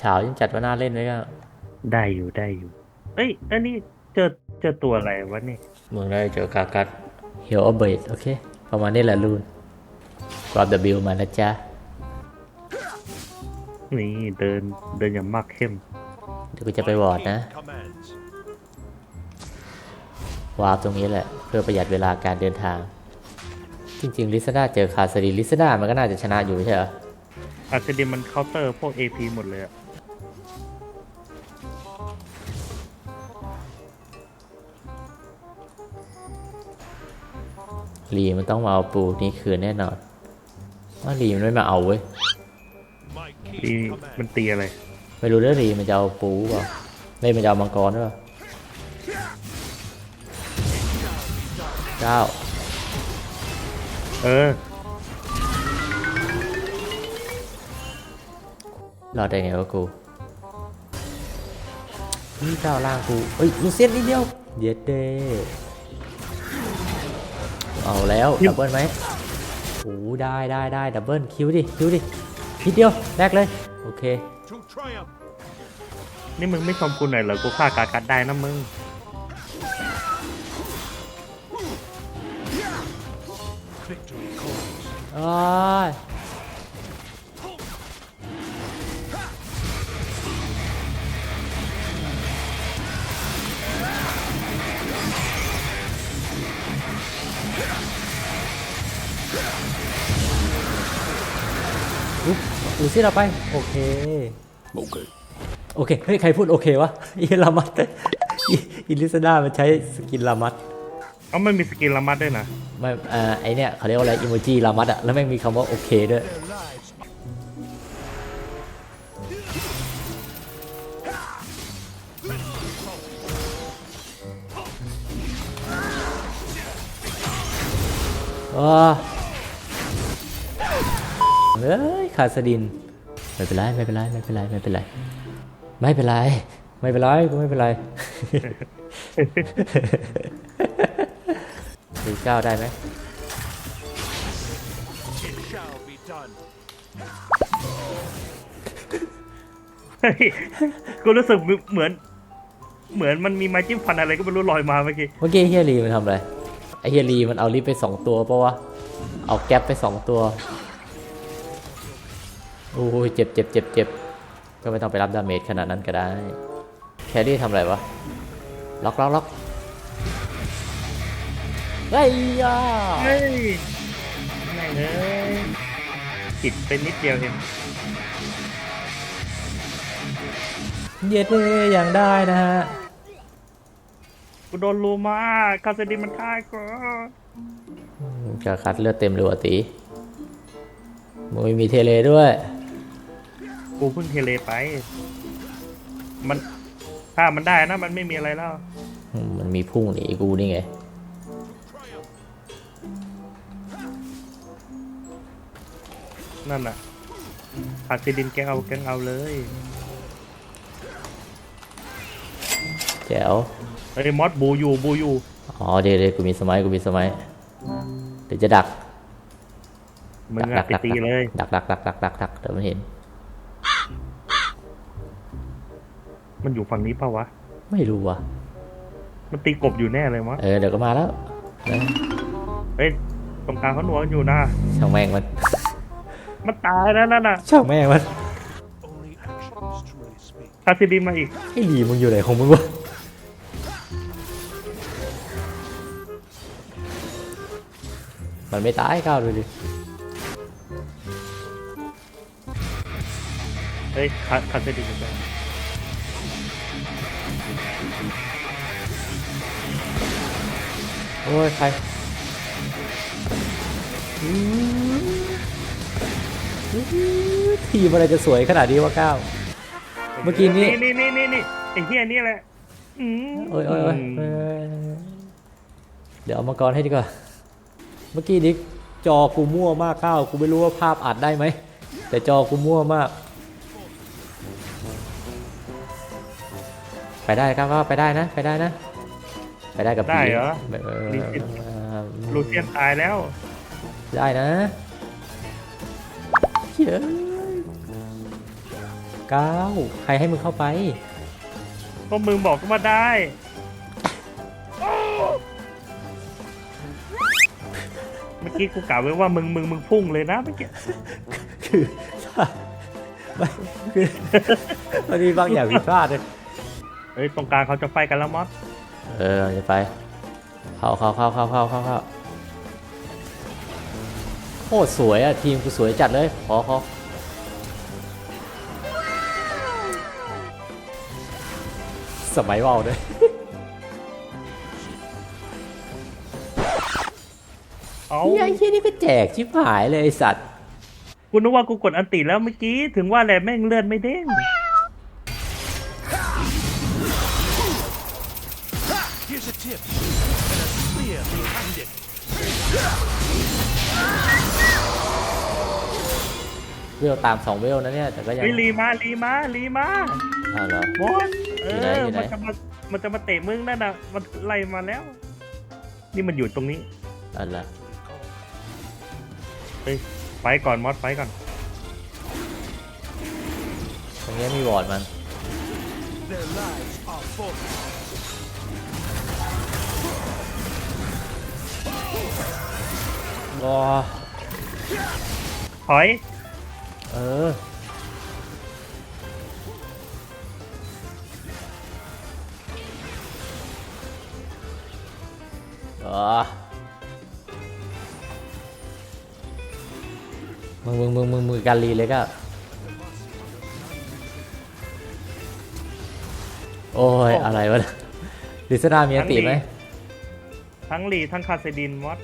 เฉายังจัดว่าน่าเล่นไหมก็ได้อยู่ได้อยู่ เอ้ย อันนี้เจอเจอตัวอะไรวะนี่เมืองได้เจอกากัดเฮียวอเบสโอเค ประมาณนี้แหละลูนกรอบ W มานะจ๊ะ นี่เดินเดินอย่างมากเข้ม เดี๋ยวกูจะไปวอร์ดนะ Commands. วาร์ปตรงนี้แหละ เพื่อประหยัดเวลาการเดินทาง จริง ๆ ลิซาด้าเจอคาสดีลิซาด้ามันก็น่าจะชนะอยู่ไม่ใช่เหรออาร์เซดีมันเคาน์เตอร์พวก AP หมดเลยอะ ลีมันต้องมาเอาปูนี่คืนแน่นอนว่าลีมันไม่มาเอาเว้ย My นี่ king มัน commands. ตีอะไร ไม่รู้เรื่องลีมันจะเอาปูเปล่าไม่มันจะเอามังกรหรือเปล่าเก้าเออรอดได้ไงวะกูนี่เก้าล่างกูเอ้ยลูเซียนนิดเดียว เย็ดเด้ เอาแล้วยิงดับเบิลไหมโอ้ได้ได้ได้ดับเบิลคิวดิคิวดินิดเดียวแรกเลย โอเค To triumph. นี่มึงไม่ชมกูหน่อยเหรอ กูฆ่ากากัดได้นะมึง Victory calls. อ้า ยอุ๊บอูซี่เราไป โอเค โอเค โอเค เฮ้ย ใครพูดโอเควะอีลามัดอีอีลิซาด้ามันใช้สกินลามัดเอ้ามันมีสกินละมัดด้วยนะไม่เอ่อไอเนี่ยเขาเรียกว่าอะไรอิโมจิลามัดอะแล้วแม่งมีคำว่าโอเคด้วย Their lives. ว้าเฮ้ยขาดสดิน ไม่เป็นไรไม่เป็นไรไม่เป็นไรไม่เป็นไรไม่เป็นไรไม่เป็นไรกูไม่เป็นไรดูเก้าได้ไหม It shall be done. เฮ้ยกูรู้สึกเหมือน เหมือนมันมีไม้จิ้มฟันอะไรก็ไม่รู้ลอยมาเมื่อกี้ เมื่อกี้เฮียรีมันทำอะไร ไอเฮียรีมันเอาลิฟต์ไปสองตัวปะวะ เอาแก๊ปไปสองตัว โอ้ยเจ็บเจ็บเจ็บเจ็บก็ไม่ต้องไปรับดาเมจขนาดนั้นก็ได้ แครี่ทำอะไรวะ ล็อกล็อกล็อกเฮ้ยย่าเฮ้ยไม่เลยติดไปนิดเดียวเองเย็ดเลยอย่างได้นะฮะ กูโดนรูมาคาเซดินมันฆ่ากูจะคัดเลือดเต็มเลยว่ะตีมึงไม่มีเทเลด้วย กูเพิ่งเทเลไป มันถ้ามันได้นะ มันไม่มีอะไรแล้วอืมมันมีพุ่งหนีกูนี่ไง Triumph. นั่นน่ะคาเซดินแกเอาแกงเอาเลยแจ๋วเฮ้ยมอสบูอยู่บูอยู่ อ๋อเดี๋ยวเดี๋ยวกูมีสมัยกูมีสมัย เดี๋ยวจะดักมึงอะไปตีเลย ดักดักดักดักดักดักเดี๋ยวมันเห็น มันอยู่ฝั่งนี้เปล่าวะ ไม่รู้ว่ะ มันตีกบอยู่แน่เลยมะเออเดี๋ยวก็มาแล้วนะเฮ้ยตรงกลางเขาหนัวอยู่นะ ช่างแม่งมัน มันตายแล้วนั่นน่ะช่างแม่งมัน Only actions truly speak. คาเซดินมาอีก ไอ้หลีมึงอยู่ไหนของมึงวะ มันไม่ตายก้าวดูดิ เฮ้ยคาคาเซดินอยู่ไหน โอ้ย ใครทีมอะไรจะสวยขนาดนี้วะก้าวเมื่อกี้นี้นี่นี่นี่นี่ไอ้เหี้ยนี่แหละโอ้ยโอ้ยเดี๋ยวเอามังกรให้ดีกว่า เมื่อกี้นี้จอกูมั่วมากข้าวกูไม่รู้ว่าภาพอัดได้ไหม แต่จอกูมั่วมาก ไปได้ครับว่าไปได้นะ ไปได้นะ ไปได้กับได้ผีเหรอเออลิซินลูเซียนตายแล้วได้นะเฮ้ยก้าวใครให้มึงเข้าไปก็มึงบอกก็มาได้เมื่อกี้กูกล่าวไว้ว่ามึงมึงมึงพุ่งเลยนะเมื่อกี้คือไม่คือ มันมีบางอย่างผิดพลาดเลยเฮ้ยตรงกลางเขาจะไฟกันแล้วมอส เออเราจะไป เข้าเข้าเข้าเข้าเข้าเข้าเข้าโคตรสวยอะทีมกูสวยจัดเลย ขอขอสมัยว่าวด้วยเอาเฮ้ยไอ้ที่นี่ไปแจกชิบหายเลยไอสัตว์ กูนึกว่ากูกดอันติแล้วเมื่อกี้ ถึงว่าแหละแม่งเลื่อนไม่เด้ง tip. And a spear behind it. เวลตามสองเวลนะเนี่ย แต่ก็ยังเฮ้ยรีมารีมารีมาอ้าวเหรอ บอสเออยู่ไหนออยู่ไหน มันจะมามันจะมาเตะมึงนั่นน่ะมันไล่มาแล้ว นี่มันอยู่ตรงนี้อันละเฮ้ยไฟก่อนมอสไฟก่อนตรงนี้มีวอร์ดมัน Their lives are forfeit. รอถอย เออ เออมึงมึงมึงมึงมือการลีเลยก็โอ้ย อะไรวะลิซนามีอติไหม ทั้งลีทั้งคาเซดินมอส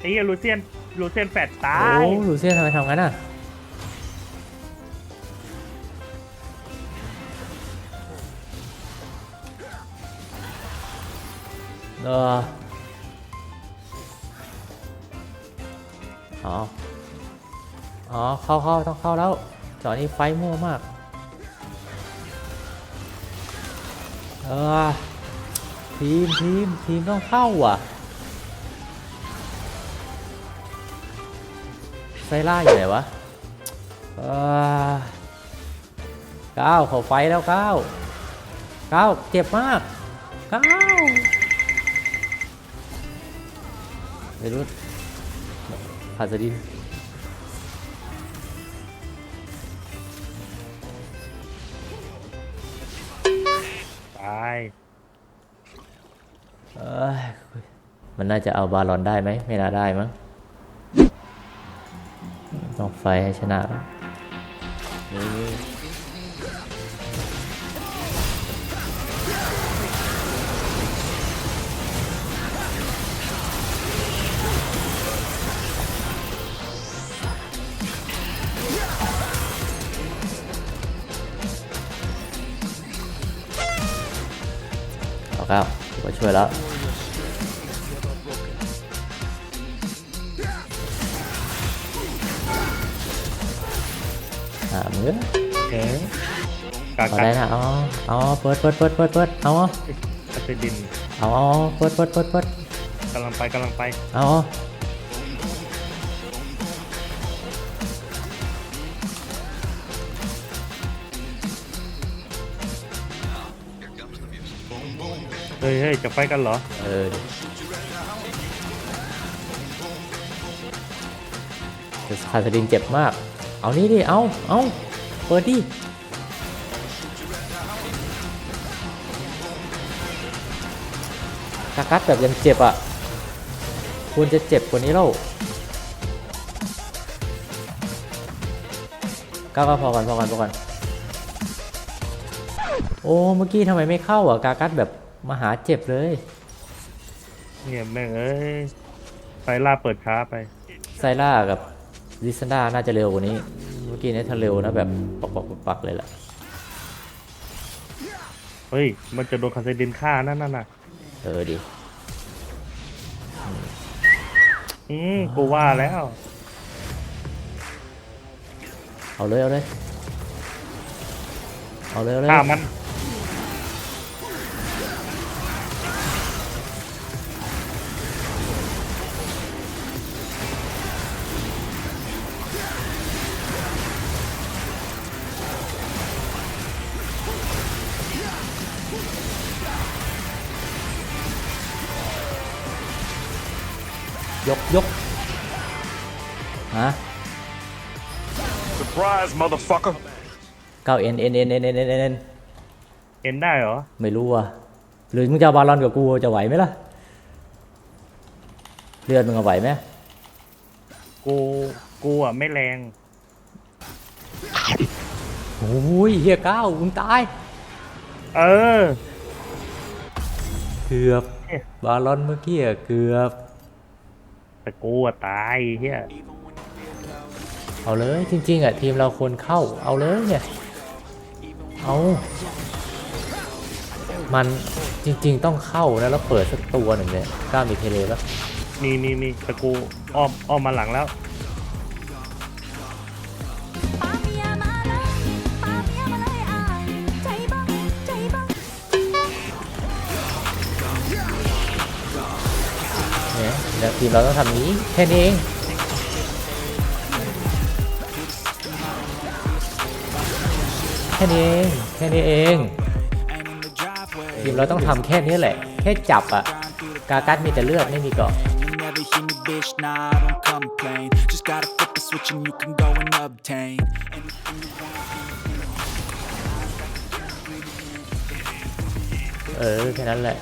ไอ้เหี้ยลูเซียนลูเซียนแปดตาโอ้ยลูเซียนทำไมทำงั้นอะเอออ๋อ อ๋อ เข้าเข้าต้องเข้าแล้วจอนี้ไฟมั่วมาก เออทีมทีมทีมต้องเข้าอะ ไซล่าอยู่ไหนวะเออก้าวเขาไฟแล้วก้าวก้าวเจ็บมากก้าวไม่รู้ขาดสดินตายเอ้ยมันน่าจะเอาบาลอนได้ไหม ไม่น่าได้มั้ง ต้องไฟให้ชนะแล้วนี่เอาครับถือว่าช่วยแล้ว หามือเอ๊ะกาเอากัได้นะเอาเอาเปิดเปิดเปิดเปิดเปิดเอาคาเซดินเอาเอาเปิดเปิดเปิดเปิดกำลังไปกำลังไปเอาเอาเฮ้ยเฮ้ยจะไฟกันเหรอเออแต่คาสดินเจ็บมาก เอานี่ดิ เอา เอา เปิดดิกากัดแบบยังเจ็บอะ ควรจะเจ็บกว่านี้แล้วก้าวก็พอก่อนพอก่อนพอก่อนโอ้ เมื่อกี้ทำไมไม่เข้าอะ กากัดแบบมาหาเจ็บเลย เนี่ยแม่งเอ้ยไฟล่าเปิดช้าไป ไซล่ากับ ลิซันดาน่าจะเร็วกว่านี้ เมื่อกี้เนี่ยถ้าเร็วนะแบบปักปักปักปักเลยล่ะ เฮ้ย มันจะโดนคาเซดินฆ่านั่นน่ะเออดิอืมกูว่าแล้ว เอาเลยเอาเลย เอาเลยเอาเลยฆ่ามัน ยกยกฮะ Surprise, motherfucker. เก้าเอ็นเอ็นเอ็นเอ็นเอ็นเอ็นเอ็นเอ็นได้เหรอ ไม่รู้อะหรือมึงจะเอาบาลอนกับกูจะไหวไหมล่ะเลือดมึงเอาไหวไหมกูกูอะไม่แรง โอ้ยเฮียเก้ามึงตายเออ เกือบเอ๊ะบาลอนเมื่อกี้อะเกือบ แต่กูอะตายเฮียเอาเลยจริง ๆอะทีมเราควรเข้าเอาเลยเนี่ยเอามันจริง ๆ ต้องเข้านะแล้วเปิดสักตัวหนึ่งเนี่ยกล้ามีเทเลปะมีมีมีแต่กูอ้อมอ้อมมาหลังแล้ว ทีมเราต้องทำนี้แค่นี้เองแค่นี้เองแค่นี้เองทีมเราต้องทำแค่นี้แหละ แค่จับอะกากัดมีแต่เลือดไม่มีเกาะ You never hear me, bitch, nah, I don't complain. Just gotta flip the switch and you can go and obtain. Anything you want. เออแค่นั้นแหละ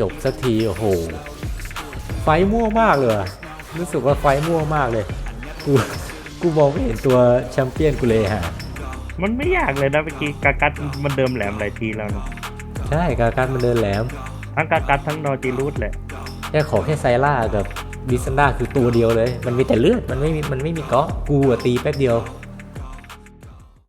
จบสักที โอ้โห ไฟมั่วมากเลยว่ะรู้สึกว่าไฟมั่วมากเลย กู กูมองไม่เห็นตัวแชมเปี้ยนกูเลยฮะ มันไม่ยากเลยนะเมื่อกี้กากัดมันเดิมแหลมหลายทีแล้วนะใช่กาการมันเดินแหลม ทั้งกากัดทั้งนอจิรูดแหละแค่ขอแค่ไซล่ากับดิซันดาคือตัวเดียวเลย มันมีแต่เลือด มันไม่มี มันไม่มีเกาะ กูอะตีแป๊บเดียว